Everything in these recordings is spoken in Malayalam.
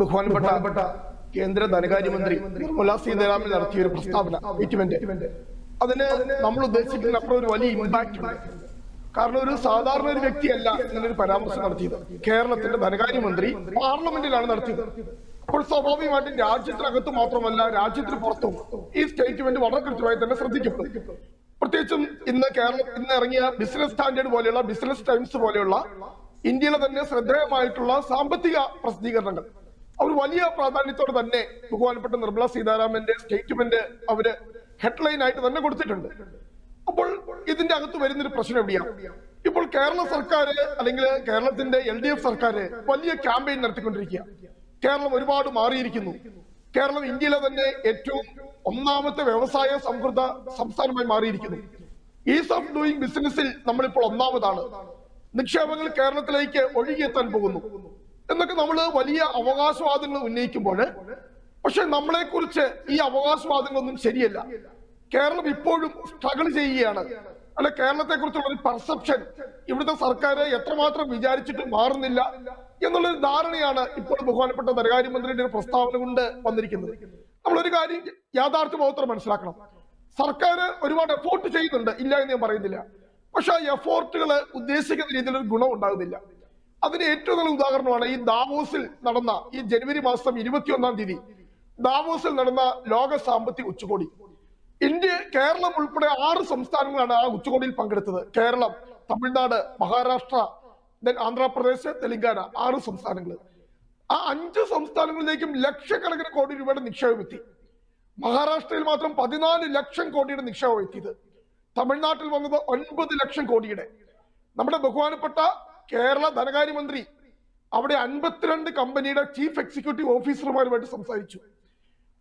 ബഹുമാനപ്പെട്ട കേന്ദ്ര ധനകാര്യമന്ത്രി നിർമ്മല സീതാരാമൻ നടത്തിയ ഒരു പ്രസ്താവന സ്റ്റേറ്റ്മെന്റ് അതിന് നമ്മൾ ഉദ്ദേശിക്കുന്ന അപ്പുറം ഒരു വലിയ ഇമ്പാക്ട് ഉണ്ട്. കാരണം ഒരു സാധാരണ ഒരു വ്യക്തിയല്ല എന്നൊരു പരാമർശം നടത്തിയത്. കേരളത്തിന്റെ ധനകാര്യമന്ത്രി പാർലമെന്റിലാണ് നടത്തിയത്. അപ്പോൾ സ്വാഭാവികമായിട്ടും രാജ്യത്തിനകത്ത് മാത്രമല്ല രാജ്യത്തിന് പുറത്തും ഈ സ്റ്റേറ്റ്മെന്റ് വളരെ കൃത്യമായി തന്നെ ശ്രദ്ധിക്കപ്പെടും. പ്രത്യേകിച്ചും ഇന്ന് കേരളത്തിൽ ഇന്ന് ഇറങ്ങിയ ബിസിനസ് സ്റ്റാൻഡേർഡ് പോലെയുള്ള ബിസിനസ് ടൈംസ് പോലെയുള്ള ഇന്ത്യയിലെ തന്നെ ശ്രദ്ധേയമായിട്ടുള്ള സാമ്പത്തിക പ്രസിദ്ധീകരണങ്ങൾ. അവർ വലിയ പ്രാധാന്യത്തോടെ തന്നെ ബഹുമാനപ്പെട്ട നിർമ്മല സീതാരാമന്റെ സ്റ്റേറ്റ്മെന്റ് അവർ ഹെഡ്ലൈൻ ആയിട്ട് തന്നെ കൊടുത്തിട്ടുണ്ട്. അപ്പോൾ ഇതിന്റെ അകത്ത് വരുന്നൊരു പ്രശ്നം എവിടെയാണ് ഇപ്പോൾ കേരള സർക്കാർ അല്ലെങ്കിൽ കേരളത്തിന്റെ എൽ ഡി എഫ് സർക്കാർ വലിയ ക്യാമ്പയിൻ നടത്തിക്കൊണ്ടിരിക്കുക. കേരളം ഒരുപാട് മാറിയിരിക്കുന്നു. കേരളം ഇന്ത്യയിലെ തന്നെ ഏറ്റവും ഒന്നാമത്തെ വ്യവസായ സമൃദ്ധ സംസ്ഥാനമായി മാറിയിരിക്കുന്നു. ഈസ് ഓഫ് ഡൂയിങ് ബിസിനസ്സിൽ നമ്മളിപ്പോൾ ഒന്നാമതാണ്. നിക്ഷേപങ്ങൾ കേരളത്തിലേക്ക് ഒഴുകിയെത്താൻ പോകുന്നു. എന്നൊക്കെ നമ്മൾ വലിയ അവകാശവാദങ്ങൾ ഉന്നയിക്കുമ്പോൾ പക്ഷെ നമ്മളെ കുറിച്ച് ഈ അവകാശവാദങ്ങളൊന്നും ശരിയല്ല. കേരളം ഇപ്പോഴും സ്ട്രഗിൾ ചെയ്യുകയാണ്. അല്ല കേരളത്തെ കുറിച്ചുള്ള ഒരു പെർസെപ്ഷൻ ഇവിടുത്തെ സർക്കാർ എത്രമാത്രം വിചാരിച്ചിട്ട് മാറുന്നില്ല എന്നുള്ളൊരു ധാരണയാണ് ഇപ്പോൾ ബഹുമാനപ്പെട്ട ധനകാര്യമന്ത്രിയുടെ ഒരു പ്രസ്താവന കൊണ്ട് വന്നിരിക്കുന്നത്. നമ്മളൊരു കാര്യം യാഥാർത്ഥ്യം മാത്രം മനസ്സിലാക്കണം. സർക്കാർ ഒരുപാട് എഫോർട്ട് ചെയ്യുന്നുണ്ട്. ഇല്ല എന്ന് ഞാൻ പറയുന്നില്ല. പക്ഷെ ആ എഫോർട്ടുകൾ ഉദ്ദേശിക്കുന്ന രീതിയിൽ ഒരു ഗുണം ഉണ്ടാകുന്നില്ല. അതിന് ഏറ്റവും നല്ല ഉദാഹരണമാണ് ഈ ദാവോസിൽ നടന്ന ഈ ജനുവരി മാസം ഇരുപത്തിയൊന്നാം തീയതി. ദാവോസിൽ നടന്ന ലോക സാമ്പത്തിക ഉച്ചകോടി. ഇന്ത്യ കേരളം ഉൾപ്പെടെ ആറ് സംസ്ഥാനങ്ങളാണ് ആ ഉച്ചകോടിയിൽ പങ്കെടുത്തത്. കേരളം തമിഴ്നാട് മഹാരാഷ്ട്ര ദെൻ ആന്ധ്രാപ്രദേശ് തെലങ്കാന ആറ് സംസ്ഥാനങ്ങൾ. ആ അഞ്ച് സംസ്ഥാനങ്ങളിലേക്കും ലക്ഷക്കണക്കിന് കോടി രൂപയുടെ നിക്ഷേപം എത്തി. മഹാരാഷ്ട്രയിൽ മാത്രം പതിനാല് ലക്ഷം കോടിയുടെ നിക്ഷേപം എത്തിയത്. തമിഴ്നാട്ടിൽ വന്നത് ഒൻപത് ലക്ഷം കോടിയുടെ. നമ്മുടെ ബഹുമാനപ്പെട്ട കേരള ധനകാര്യമന്ത്രി അവിടെ അൻപത്തിരണ്ട് കമ്പനിയുടെ ചീഫ് എക്സിക്യൂട്ടീവ് ഓഫീസർമാരുമായിട്ട് സംസാരിച്ചു.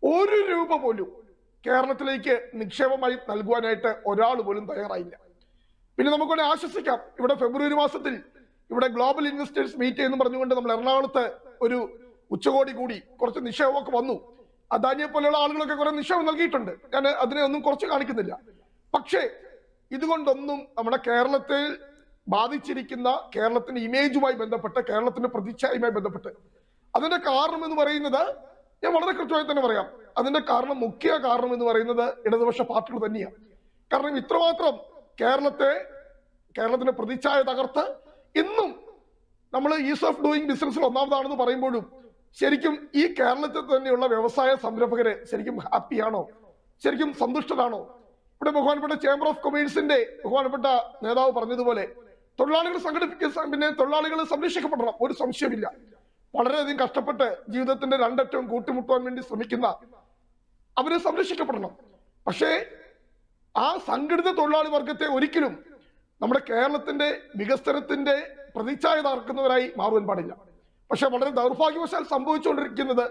ഒരു രൂപ പോലും കേരളത്തിലേക്ക് നിക്ഷേപമായി നൽകുവാനായിട്ട് ഒരാൾ പോലും തയ്യാറായില്ല. പിന്നെ നമുക്കൊന്ന് ആശ്വസിക്കാം. ഇവിടെ ഫെബ്രുവരി മാസത്തിൽ ഇവിടെ ഗ്ലോബൽ ഇൻവെസ്റ്റേഴ്സ് മീറ്റ് എന്ന് പറഞ്ഞുകൊണ്ട് നമ്മൾ എറണാകുളത്ത് ഒരു ഉച്ചകോടി കൂടി കുറച്ച് നിക്ഷേപമൊക്കെ വന്നു. അദാനിയെ പോലെയുള്ള ആളുകളൊക്കെ കുറെ നിക്ഷേപം നൽകിയിട്ടുണ്ട്. ഞാൻ അതിനെ ഒന്നും കുറച്ച് കാണിക്കുന്നില്ല. പക്ഷേ ഇതുകൊണ്ടൊന്നും നമ്മുടെ കേരളത്തെ ബാധിച്ചിരിക്കുന്ന കേരളത്തിന്റെ ഇമേജുമായി ബന്ധപ്പെട്ട് കേരളത്തിന്റെ പ്രതിച്ഛായയുമായി ബന്ധപ്പെട്ട്. അതിന്റെ കാരണം എന്ന് പറയുന്നത് ഞാൻ വളരെ കൃത്യമായി തന്നെ പറയാം. അതിന്റെ കാരണം മുഖ്യ കാരണം എന്ന് പറയുന്നത് ഇടതുപക്ഷ പാർട്ടികൾ തന്നെയാണ്. കാരണം ഇത്രമാത്രം കേരളത്തെ കേരളത്തിന്റെ പ്രതിച്ഛായ തകർത്ത് ഇന്നും നമ്മൾ ഈസ് ഓഫ് ഡൂയിങ് ബിസിനസ്സിൽ ഒന്നാമതാണെന്ന് പറയുമ്പോഴും ശരിക്കും ഈ കേരളത്തിൽ തന്നെയുള്ള വ്യവസായ സംരംഭകര് ശരിക്കും ഹാപ്പിയാണോ ശരിക്കും സന്തുഷ്ടരാണോ? ഇവിടെ ബഹുമാനപ്പെട്ട ചേംബർ ഓഫ് കൊമേഴ്സിന്റെ ബഹുമാനപ്പെട്ട നേതാവ് പറഞ്ഞതുപോലെ തൊഴിലാളികൾ സംഘടിപ്പിക്കുന്ന പിന്നെ തൊഴിലാളികൾ സംരക്ഷിക്കപ്പെടണം. ഒരു സംശയമില്ല വളരെയധികം കഷ്ടപ്പെട്ട് ജീവിതത്തിന്റെ രണ്ടറ്റവും കൂട്ടിമുട്ടുവാൻ വേണ്ടി ശ്രമിക്കുന്ന അവരെ സംരക്ഷിക്കപ്പെടണം. പക്ഷേ ആ സംഘടിത തൊഴിലാളി വർഗത്തെ ഒരിക്കലും നമ്മുടെ കേരളത്തിന്റെ വികസനത്തിന്റെ പ്രതിച്ഛായ തകർക്കുന്നവരായി മാറുവാൻ പാടില്ല. പക്ഷെ വളരെ ദൗർഭാഗ്യവശാൽ സംഭവിച്ചുകൊണ്ടിരിക്കുന്നത്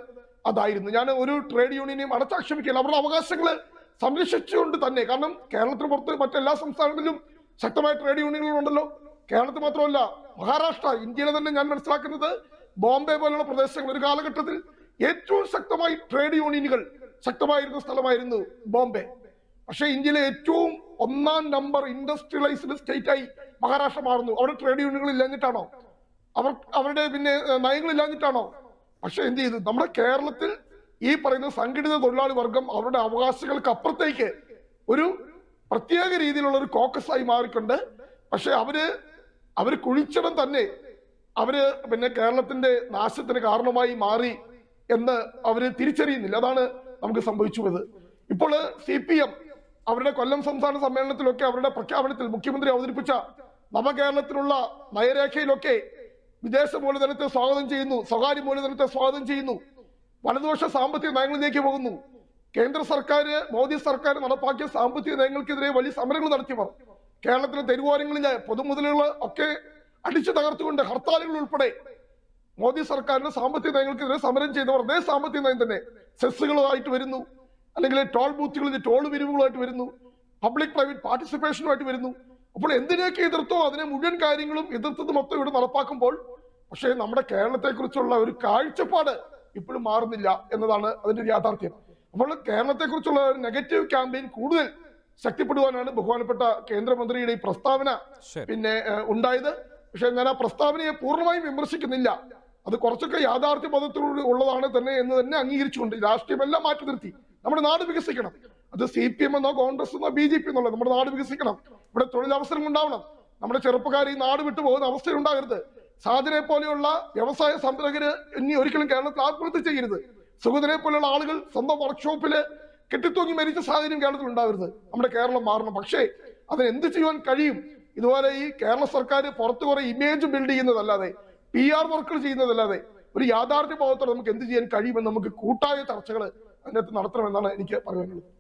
അതായിരുന്നു. ഞാൻ ഒരു ട്രേഡ് യൂണിയനെയും അടച്ചാക്ഷേപിക്കില്ല അവരുടെ അവകാശങ്ങൾ സംരക്ഷിച്ചുകൊണ്ട് തന്നെ കാരണം കേരളത്തിന് പുറത്ത് മറ്റെല്ലാ സംസ്ഥാനങ്ങളിലും ശക്തമായ ട്രേഡ് യൂണിയനുകളുണ്ടല്ലോ. കേരളത്തിൽ മാത്രമല്ല മഹാരാഷ്ട്ര ഇന്ത്യയിലെ തന്നെ ഞാൻ മനസ്സിലാക്കുന്നത് ബോംബെ പോലുള്ള പ്രദേശങ്ങൾ ഒരു കാലഘട്ടത്തിൽ ഏറ്റവും ശക്തമായി ട്രേഡ് യൂണിയനുകൾ ശക്തമായിരുന്ന സ്ഥലമായിരുന്നു ബോംബെ. പക്ഷേ ഇന്ത്യയിലെ ഏറ്റവും ഒന്നാം നമ്പർ ഇൻഡസ്ട്രിയലൈസ്ഡ് സ്റ്റേറ്റ് ആയി മഹാരാഷ്ട്ര മാറുന്നു. അവിടെ ട്രേഡ് യൂണിയനുകൾ ഇല്ലാഞ്ഞിട്ടാണോ? അവർ അവരുടെ പിന്നെ നയങ്ങൾ ഇല്ലാഞ്ഞിട്ടാണോ? പക്ഷെ എന്ത് ചെയ്തു? നമ്മുടെ കേരളത്തിൽ ഈ പറയുന്ന സംഘടിത തൊഴിലാളി വർഗം അവരുടെ അവകാശങ്ങൾക്ക് അപ്പുറത്തേക്ക് ഒരു പ്രത്യേക രീതിയിലുള്ള ഒരു കോക്കസ് ആയി മാറിക്കൊണ്ട് പക്ഷെ അവർ അവർ കുഴിച്ചിടം തന്നെ അവർ പിന്നെ കേരളത്തിന്റെ നാശത്തിന് കാരണമായി മാറി എന്ന് അവർ തിരിച്ചറിയുന്നില്ല. അതാണ് നമുക്ക് സംഭവിച്ചു പോയത് ഇപ്പോൾ സി പി എം അവരുടെ കൊല്ലം സംസ്ഥാന സമ്മേളനത്തിലൊക്കെ അവരുടെ പ്രഖ്യാപനത്തിൽ മുഖ്യമന്ത്രി അവതരിപ്പിച്ച നവകേരളത്തിനുള്ള നയരേഖയിലൊക്കെ വിദേശ മൂലധനത്തെ സ്വാഗതം ചെയ്യുന്നു സ്വകാര്യ മൂലധനത്തെ സ്വാഗതം ചെയ്യുന്നു വലതുപക്ഷ സാമ്പത്തിക നയങ്ങളിലേക്ക് പോകുന്നു. കേന്ദ്ര സർക്കാർ മോദി സർക്കാർ നടപ്പാക്കിയ സാമ്പത്തിക നയങ്ങൾക്കെതിരെ വലിയ സമരങ്ങൾ നടത്തിയവർ കേരളത്തിലെ തെരുവോരങ്ങളിൽ പൊതുമുതലുകൾ ഒക്കെ അടിച്ചു തകർത്തുകൊണ്ട് ഹർത്താലുകൾ ഉൾപ്പെടെ മോദി സർക്കാരിന്റെ സാമ്പത്തിക നയങ്ങൾക്കെതിരെ സമരം ചെയ്തവർ അതേ സാമ്പത്തിക നയം തന്നെ സെസ്സുകളുമായിട്ട് വരുന്നു. അല്ലെങ്കിൽ ടോൾ ബൂത്തുകളിൽ ടോൾ പിരിവുകളായിട്ട് വരുന്നു. പബ്ലിക് പ്രൈവറ്റ് പാർട്ടിസിപ്പേഷനുമായിട്ട് വരുന്നു. അപ്പോൾ എന്തിനെയൊക്കെ എതിർത്തോ അതിനെ മുഴുവൻ കാര്യങ്ങളും എതിർത്തത് മൊത്തം ഇവിടെ നടപ്പാക്കുമ്പോൾ പക്ഷേ നമ്മുടെ കേരളത്തെ കുറിച്ചുള്ള ഒരു കാഴ്ചപ്പാട് ഇപ്പോഴും മാറുന്നില്ല എന്നതാണ് അതിന്റെ യാഥാർത്ഥ്യം. അപ്പോൾ കേരളത്തെ കുറിച്ചുള്ള ഒരു നെഗറ്റീവ് ക്യാമ്പയിൻ കൂടുതൽ ശക്തിപ്പെടുവാനാണ് ബഹുമാനപ്പെട്ട കേന്ദ്രമന്ത്രിയുടെ ഈ പ്രസ്താവന പിന്നെ ഉണ്ടായത്. പക്ഷെ ഞാൻ ആ പ്രസ്താവനയെ പൂർണമായും വിമർശിക്കുന്നില്ല. അത് കുറച്ചൊക്കെ യാഥാർത്ഥ്യ ബോധത്തോട് ഉള്ളതാണ് തന്നെ എന്ന് തന്നെ അംഗീകരിച്ചുകൊണ്ട് രാഷ്ട്രീയമെല്ലാം മാറ്റി നിർത്തി. നമ്മുടെ നാട് വികസിക്കണം. അത് സി പി എം എന്നോ കോൺഗ്രസ് എന്നോ ബി ജെ പി എന്നുള്ളത് നമ്മുടെ നാട് വികസിക്കണം. ഇവിടെ തൊഴിലവസരം ഉണ്ടാവണം. നമ്മുടെ ചെറുപ്പക്കാർ ഈ നാട് വിട്ടു പോകുന്ന അവസ്ഥയുണ്ടാകരുത് സാധനെ പോലെയുള്ള വ്യവസായ സംരംഭകര് ഇനി ഒരിക്കലും കേരളത്തിൽ ആത്മഹത്യ ചെയ്യരുത്. സുഗതനെ പോലെയുള്ള ആളുകൾ സ്വന്തം വർക്ക്ഷോപ്പിൽ കെട്ടിത്തൂങ്ങി മരിച്ച സാഹചര്യം കേരളത്തിൽ ഉണ്ടാവരുത്. നമ്മുടെ കേരളം മാറണം. പക്ഷേ അതിന് എന്ത് ചെയ്യുവാൻ കഴിയും? ഇതുപോലെ ഈ കേരള സർക്കാർ പുറത്ത് കുറെ ഇമേജ് ബിൽഡ് ചെയ്യുന്നതല്ലാതെ പി ആർ വർക്കുകൾ ചെയ്യുന്നതല്ലാതെ ഒരു യാഥാർത്ഥ്യ ബോധത്തോടെ നമുക്ക് എന്ത് ചെയ്യാൻ കഴിയുമെന്ന് നമുക്ക് കൂട്ടായ ചർച്ചകൾ അതിനകത്ത് നടത്തണമെന്നാണ് എനിക്ക് പറയാനുള്ളത്.